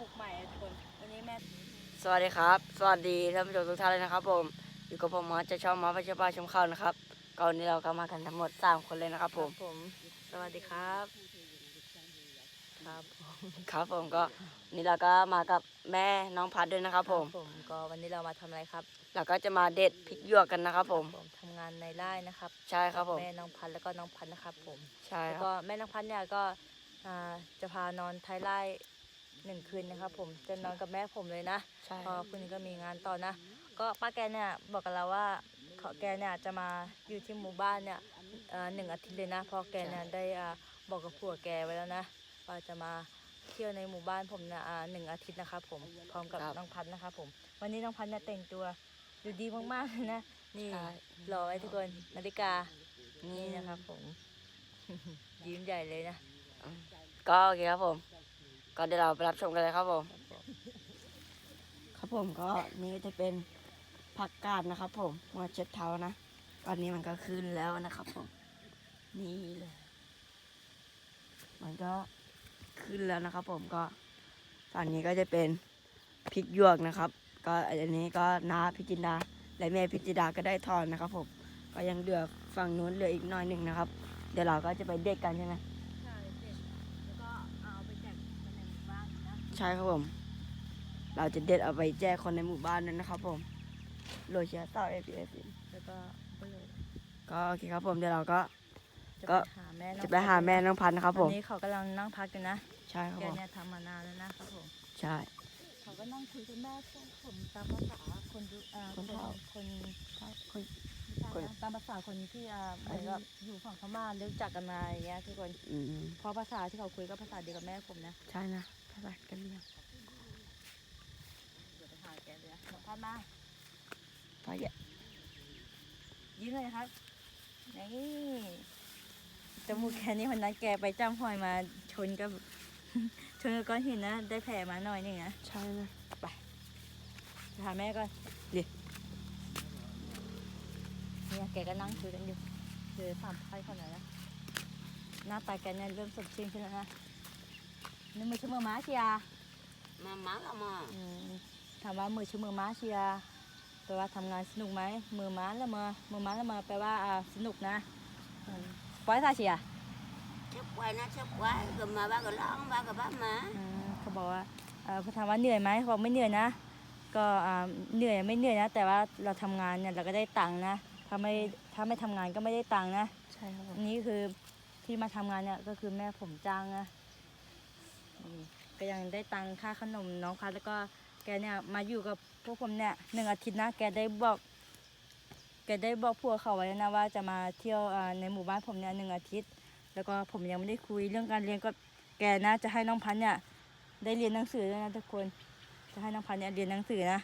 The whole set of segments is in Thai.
ปลูกใหม่อะทุกคนวันนี้แม่ สวัสดีครับ สวัสดีท่านผู้ชมทุกท่านเลยนะครับ ผม อยู่กับผมมอสจะชอบมอสพัชปาชมข่าวนะครับก็วันนี้เราก็มากันทั้งหมดสามคนเลยนะครับ ผม ผมสวัสดีครับ ครับผมครับผมก็วันนี้เราก็มากับแม่น้องพัดด้วยนะครับ ผม ผมก็วันนี้เรามาทำอะไรครับเราก็จะมาเด็ดพริกหยวกกันนะครับ ผม ผมทำงานในไร่นะครับใช่ครับผม แม่น้องพันธุ์แล้วก็น้องพันธุ์นะครับ ผม ใช่แล้วคก็รับแม่น้องพันธุ์เนี่ยก็อ่าจะพานอนท้ายไร่ หนึ่งคืนนะครับผมจะนอนกับแม่ผมเลยนะใช่ เพอคุณก็มีงานต่อนะ ก็ป้าแกเนี่ยบอกกับเราว่าเขาแกเนี่ยจะมาอยู่ที่หมู่บ้านเนี่ยเอ่อหนึ่งอาทิตย์เลยนะเพราะแกเนี่ยได้อ่าบอกกับผัวแกไว้แล้วนะว่าจะมาเที่ยวในหมู่บ้านผมเนี่ยอ่าหนึ่งอาทิตย์นะครับผมพร้อมกับน้องพันธุ์นะครับผม วันนี้น้องพันธุ์เนี่ยแต่งตัวดูดีมากๆเลยนะนี่ใช่รอไว้ทุกคนนาฬิกานี่นี่นะนะคครับรับผม ยิ้มใหญ่เลยนะ ก็โอเคครับผม ก็เดี๋ยวเราไปรับชมกันเลยครับผม ครับผมก็นี่จะเป็นผักกาดนะครับผมมาเช็ดเท้านะตอนนี้มันก็ขึ้นแล้วนะครับผม นี่เลยมันก็ขึ้นแล้วนะครับ ผมก็ฝั่งนี้ก็จะเป็นพริกหยวกนะครับ ก็อันนี้ก็น้าพิจินดาและแม่พิจินดาก็ได้ทอนนะครับ ผม ก็ยังเหลือฝั่งนู้นเหลืออีกน้อยหนึ่งนะครับ เดี๋ยวเราก็จะไปเด็กกันใช่ไหม ใช่เสร็จแล้วก็เอาไปแจกคนในหมู่บ้านนะ ใช่ครับผม เราจะเด็ดเอาไปแจกคนในหมู่บ้านนั้นนะครับผมโรยเชียร์ต่อเอพีเอฟแล้วก็ไปเลยก็โอเคครับผมเดี๋ยวเราก็ จะก็ ไปหาแม่น้องจะไปหาแม่น้องพันธุ์นะครับผวัมนนี้เขากำลังนั่งพักกันนะใช่ครับแกผมเนี่ยทำมานานแล้วนะครับผม ใช่ เขาก็นั่งคุยกับแม่พวกผมตามภาษาคนดูอ่าคนเฒ่าคนคนคน ตามภาษาคนที่อ่าเหมือนกับอยู่ฝั่งพม่ารู้จักกันมาอย่างเงี้ยทุกคนอืมเพราะภาษาที่เขาคุยก็ภาษาเดียวกับแม่ผมนะใช่นะภาษากันเรียงเดี๋ยวไปหาแกเลยนะน้องพันมาไปเยอะยิ้มเลยครับนี่จมูกแค่นี้วันนั้นแกไปจ้ำหอยมาชนกับ ชนกับก้อนหินนะได้แผลมาหน่อยหนึงนะใช่นะไปหาแม่ก่อนดิ เนี่ยแกก็นั่งคุยกันอยู่คือสามไพ่คนไหนอยนะหน้าตาแกเนี่ยเริ่มสดชื่นขึ้นแล้วนะนี่มือชื่อมือม้าเชียร์มามาละมาอืมถามว่ามือชื่อมือม้าเชียร์แปลว่าทำงานสนุกไหมมือม้าละเมอมือม้าละเมอแปลว่าอ่าสนุกนะอืมปล่อยท่าเชียร์เช็บไว้นะเช็บไว้ก็มาบ้านก็ร้องบ้านก็บ้านมาอืมเขาบอกว่าเอ่อเขาถามว่าเหนื่อยไหมเขาบอกไม่เหนื่อยนะก็อ่าเหนื่อยไม่เหนื่อยนะ แต่ว่าเราทำงานเนี่ยเราก็ได้ตังค์นะ ถ้าไม่ถ้าไม่ทำงานก็ไม่ได้ตังค์นะ ใช่ครับผมนี่คือที่มาทำงานเนี่ยก็คือแม่ผมจ้างนะอืมก็ยังได้ตังค่าขนมน้องพัดแล้วก็แกเนี่ยมาอยู่กับพวกผมเนี่ยหนึ่งอาทิตย์นะแกได้บอก แกได้บอกพวกเขาไว้แล้วนะว่าจะมาเที่ยวอ่าในหมู่บ้านผมเนี่ยหนึ่งอาทิตย์ แล้วก็ผมยังไม่ได้คุยเรื่องการเรียนกับแกนะจะให้น้องพันธุ์เนี่ยได้เรียนหนังสือด้วยนะทุกคนจะให้น้องพันธุ์เนี่ยเรียนหนังสือนะ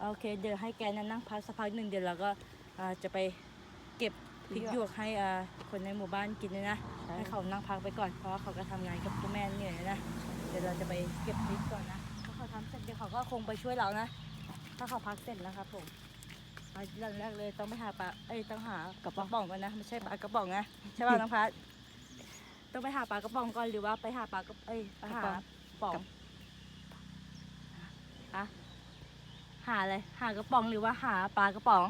โอเค เดี๋ยวให้แกเนี่ยนั่งพักสักพักหนึ่งเดี๋ยวเราก็อ่า จะไปเก็บพริกหยวกให้อ่าคนในหมู่บ้านกินเลยนะใช่ให้เขานั่งพักไปก่อนเพราะว่าเขาก็ทำงานกับพ่อแม่เหนื่อยนะ เดี๋ยวเราจะไปเก็บพริกก่อนนะถ้าเขาทำเสร็จเดี๋ยวเขาก็คงไปช่วยเรานะ ถ้าเขาพักเสร็จนะครับผมเอาเรื่องแรกเลยต้องไปหาปลาเอ้ยต้องหากระป๋องก่อนนะไม่ใช่ปลากระป๋องนะใช่ป่ะน้องพัดต้องไปหาปลากระป๋องก่อนหรือว่าไปหาปลากระเอ้ยไปหาป๋องอะหาอะไรหากระป๋องหรือว่าหาปลากระป๋อง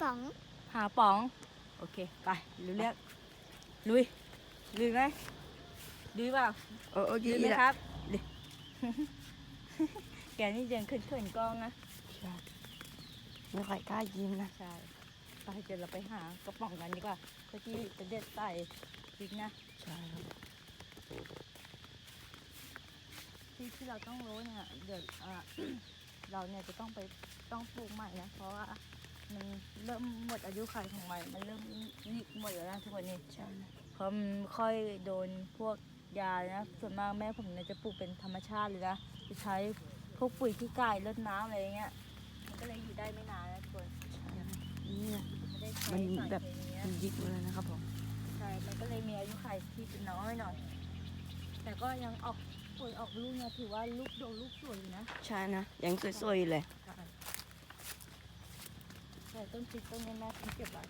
ป๋องหาป๋อง โอเค ไปรู้เรื่องลุยลุยไหมลุยเปล่าโอ้โอ้ลุดียไหมละครับแกนี่เดินขึ้นขึ้นกล้องนะใช่ไม่ค่อยกล้ายิ้มนะใช่ ไปเดี๋ยวเราไปหากระป๋องกันดีกว่าเพื่อที่จะเด็ดใส่พริกนะใช่ครับที่ที่เราต้องรู้เนี่ย เดี๋ยวอ่าเราเนี่ยจะต้องไปต้องปลูกใหม่นะ เพราะว่า มันเริ่มหมดอายุขัยของมันมันเริ่มหยิกหมดแล้วนะทุกวันนี้ใช่นะเพราะมันค่อยโดนพวกยานะ ส่วนมากแม่ผมเนี่ยจะปลูกเป็นธรรมชาติเลยนะจะใช้พวกปุ๋ยขี้ไก่รดน้ำอะไรอย่างเงี้ย มันก็เลยอยู่ได้ไม่นานนะทุกคนใช่นะนี่นะไม่ได้มัใช้นสารแบบเคมีมันนะยิกเลยนะครับผมใช่ มันก็เลยมีอายุขัยที่เป็นน้อยหน่อย แต่ก็ยังออกปุ๋ยออกลูกเนี่ยถือว่าลูกโดนลูกสวยอยู่นะ ใช่นะ ยังสวยๆอยู่เลย ส่ต้นพริตต้นนี้แม่ทิ้งเก็บไว้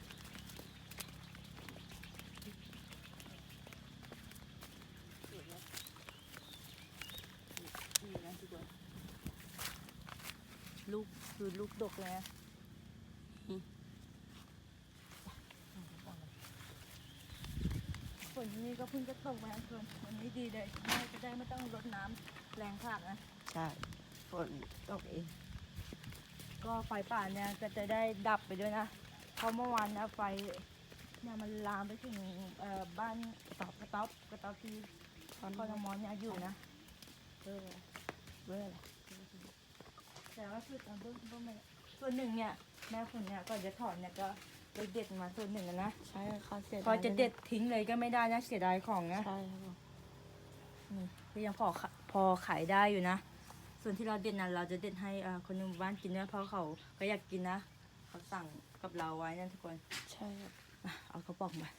ลูกคือลูกดกเลยนะฝนนี้ก็เพิ่งจะตกมาทั้คนวันนี้ดีเลยแม่จะได้ไม่ต้องรดน้ำแรงขาดนะ ใช่ ฝนตกเอง ก็ไฟป่าเนี่ยก็จะได้ดับไปด้วยนะเพราะเมื่อวานนะไฟเนี่ยมันลามไปถึงเอ่อบ้านกระต๊อบกระต๊อบกระต๊อบที่พ่อน้องมอนเนี่ยอยู่นะเออเบอร์แต่ว่าคือเบื้องเบื้องไม่ส่วนหนึ่งเนี่ยแม่ฝนเนี่ยก่อนจะถอนเนี่ยก็ไปเด็ดมาส่วนหนึ่งอะนะใช่ค่ะเสียพอจะเด็ดทิ้งเลยก็ไม่ได้นะเสียดายของนะใช่ครับผมนี่ก็ยังพอขะพอขายได้อยู่นะ ส่วนที่เราเด็ดนั้นเราจะเด็ดให้อ่าคนในหมู่บ้านกินนะเพราะเขาก็อยากกินนะเขาสั่งกับเราไว้นั่นทุกคนใช่ครับอะเอากระป๋องมา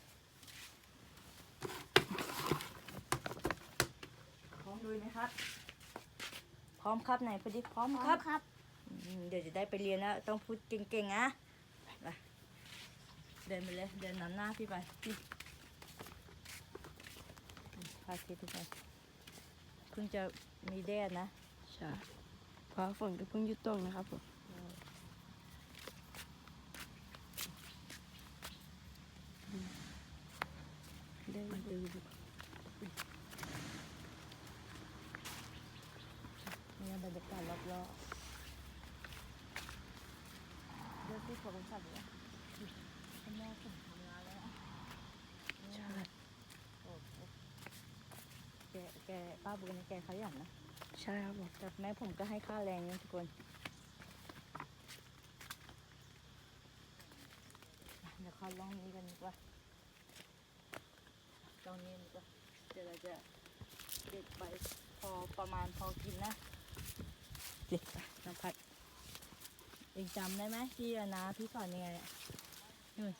พร้อมลุยไหมครับ พร้อมครับไหนพอดีพร้อมครับครับอืมเดี๋ยวจะได้ไปเรียนแล้วต้องพูดเก่งๆนะไปเดินไปเลยเดินนำหน้าพี่ไปนี่อืมพาทิตย์ทุกคนเพิ่งจะมีแดดนะ ใช่เพราะฝนก็เพิ่งหยุดตกนะครับผมได้มาดูดูนี่บรรยากาศรอบๆเดี๋ยวที่โทรศัพท์เลยคุณแม่ผมทำงานแล้วนะใช่โอ้โหแกแกป้าบุญเนี่ยแกขยันนะ ใช่ครับผมแต่แม่ผมก็ให้ค่าแรงนะทุกคนเดี๋ยวเขาล่องนี้กันดีกว่าล่องนี้ดีกว่าเดี๋ยวเราจะเด็ดไปพอประมาณพอกินนะเด็ดไปน้ำผัดเองจำได้ไหมที่นะพี่สอนยังไงเนี่ยนู่น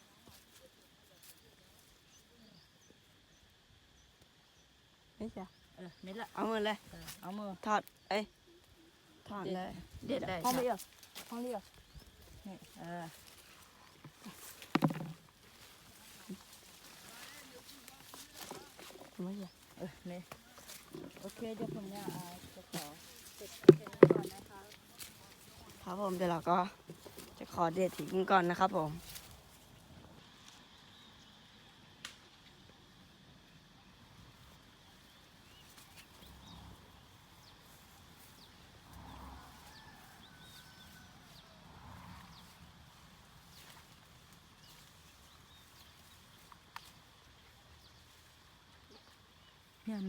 ไม่ใช่เออเม็ดละเอามือเลย เออเอามือ ถอด เอ้ย ถอดเลยเด็ดได้ ห้องใช่เรียกห้องเรียกนี่เออไม่ใช่เออนี่โอเคเดี๋ยวผมเนี่ยอ่าจะขอเสร็จแค่นี้ก่อนนะคะ ครับผมเดี๋ยวเราก็จะขอเด็ดทิ้งก่อนนะครับผม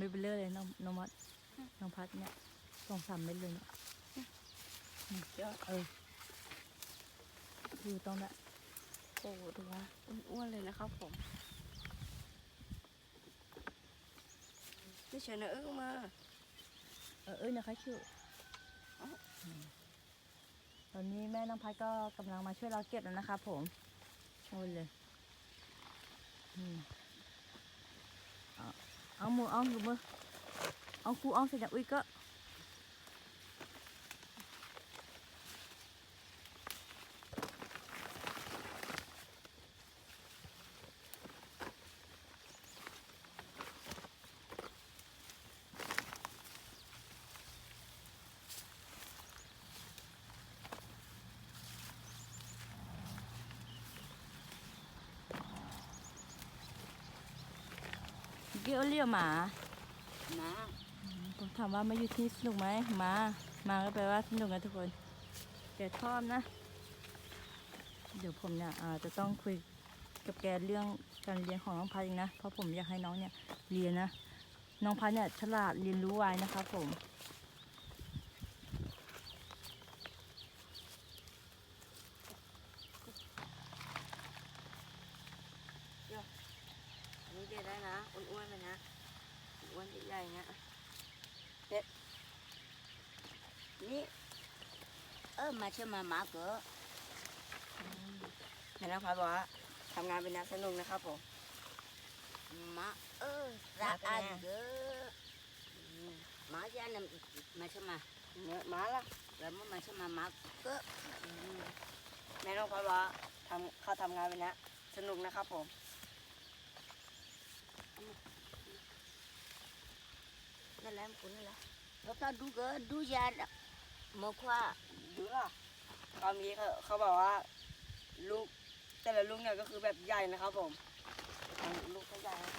เนี่ยไม่เป็นเรื่องเลยน้องน้องมัดน้องพัดเนี่ยสองสามเม็ดเลยเนี่ยเยอะเอออยู่ตรงนั้นโอ้โหดูว่าอ้วนๆเลยนะครับผมพี่เชนอึ้งมาเออเออเนี่ยค่ะชื่ออ๋ออืมตอนนี้แม่น้องพัดก็กำลังมาช่วยเราเก็บแล้วนะครับผมโอ้ยเลยอืม เอาเอามือเอามือเอาคูเอาเสร็จแล้วอุ้ยก็ เกี่ยวเรียวหมามาผมถามว่ามาอยู่ที่สนุกไหมมามาก็แปลว่าสนุกนะทุกคนแกชอบนะ เดี๋ยวผมเนี่ยอาจจะต้องคุยกับแกเรื่องการเรียนของน้องพัดอีกนะ เพราะผมอยากให้น้องเนี่ยเรียนนะ น้องพัดเนี่ยฉลาดเรียนรู้ไวนะครับผม อันนี้เด็ดได้นะอ้วนๆเลยนะอ้วนใหญ่ๆนะเด็ดนี่ เออมาเชื่อมาหมาเก๋อเห็นน้องพัดบอกว่าทำงานเป็นนักสนุกนะครับผมหมาเออรักอาเก๋ออืมหมาจะนำมาเชื่อมาเนื้อม้าล่ะแล้วมันมาเชื่อมาหมาเก๋ออืมแม่น้องพัดบอกว่าทำเขาทำงานเป็นนักสนุกนะครับผมนั่นแหละมันคุณนั่นแหละแล้วถ้าดูเก๋อดูยาดอกห มกว่าดูล่ะตอนนี้เขาเขาบอกว่า ลูกแต่ละลูกเนี่ยก็คือแบบใหญ่นะครับผมอันนี้ลูกเขาใหญ่นะ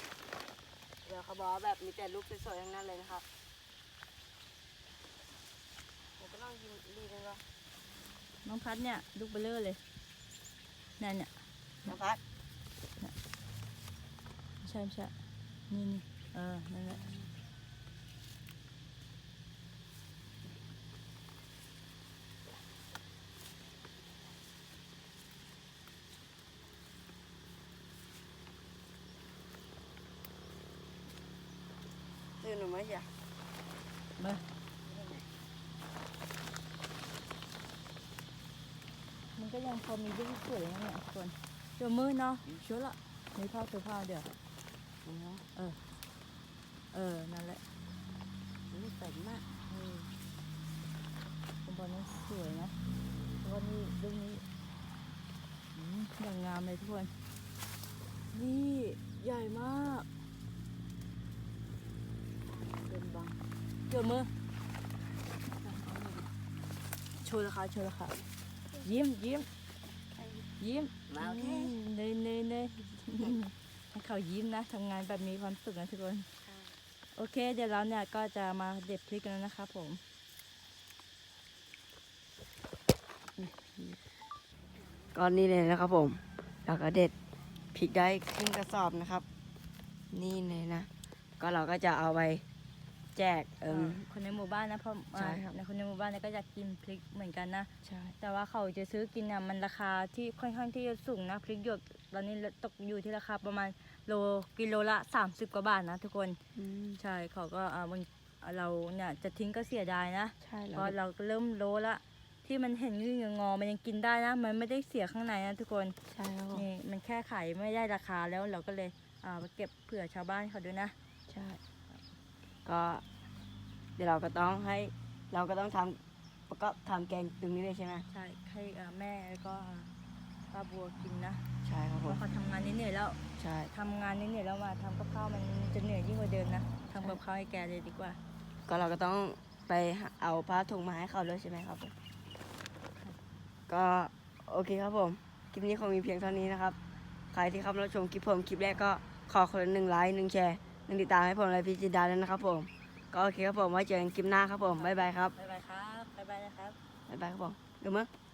เดี๋ยวเขาบอกว่าแบบมีแต่ลูกสวยๆทั้งนั้นเลยนะครับผมก็ต้องยินรีบเลยว่าน้องพัดเนี่ยลูกเบลเลอร์เลยนั่นเนี่ยน้องพัดไม่ใช่ไม่ใช่นี่นี่เออนั่นแหละ ตื่นหนูไหมจ๊ะมามันก็ยังพอมีลูกสวยนะเนี่ยทุกคนเดี๋ยวมือเนาะชัวร์ละมีผ้าตัวผ้าเดี๋ยวเออเออนั่นแหละนี่เป็นมากเออคุณบอลนี่สวยนะแล้วก็นี่ลูกนี้อืมอย่างงามเลยทุกคน นี่ ใหญ่มาก เป็นบางเกี่ยวมือโชว์ราคาโชว์ราคายิ้มยิ้มยิ้มมาโอเคเนยเนยเนยให้เขายิ้มนะทำงานแบบมีความสุขนะทุกคน โอเค เดี๋ยวเราเนี่ยก็จะมาเด็ดพริกกันแล้วนะครับผมก้อนนี้เลยนะครับผมแล้วก็เด็ดพริกได้ครึ่งกระสอบนะครับ นี่เลยนะ ก็เราก็จะเอาไป แจกเอิมคนในหมู่บ้านนะเพราะใช่ครับในคนในหมู่บ้านเนี่ยก็อยากกินพริกเหมือนกันนะ ใช่ แต่ว่าเขาจะซื้อกินเนี่ยมันราคาที่ค่อนข้างที่จะสูงนะพริกหยวกตอนนี้ตกอยู่ที่ราคาประมาณโลกิโลละ 30 กว่าบาทนะทุกคนใช่เขาก็อ่ามันเราเนี่ยจะทิ้งก็เสียดายนะใช่เพแล้วราะเราก็เริ่มโลละ ที่มันเห็นยื่นงอๆมันยังกินได้นะ มันไม่ได้เสียข้างในนะทุกคนใช่ครับผมนี่มันแค่ขายไม่ได้ราคาแล้วเราก็เลยอ่าไปเก็บเผื่อชาวบ้านเขาด้วยนะ ใช่ ก็เดี๋ยวเราก็ต้องให้เราก็ต้องทำประกอบทำแกงตรงนี้เลยใช่ไหมใช่ให้อ่าแม่แล้วก็อ่าป้าบัวกินนะใช่ครับเพผมราะเขาทำงานเหนื่อยๆแล้วใช่ทำงานเหนื่อยๆแล้วมาทำกับข้าวมันจะเหนื่อยยิ่งกว่าเดิมนะทำกับข้าวให้แกเลยดีกว่าก็เราก็ต้องไปเอาผ้าถุงมาให้เขาด้วยใช่ไหมครับผมก็โอเคครับผมคลิปนี้คงมีเพียงเท่านี้นะครับ ใครที่เข้ามารับชมคลิปผมคลิปแรกก็ขอคนละหนึ่งไลค์หนึ่งแชร์ หนึ่งติดตามให้ผมและพี่จินดาด้วยนะครับผม ก็โอเคครับผมไว้เจอกันคลิปหน้าครับผมบ๊ายบายครับ บ๊ายบายครับ บ๊ายบายนะครับ บ๊ายบายครับผมเดี๋ยวมั้ง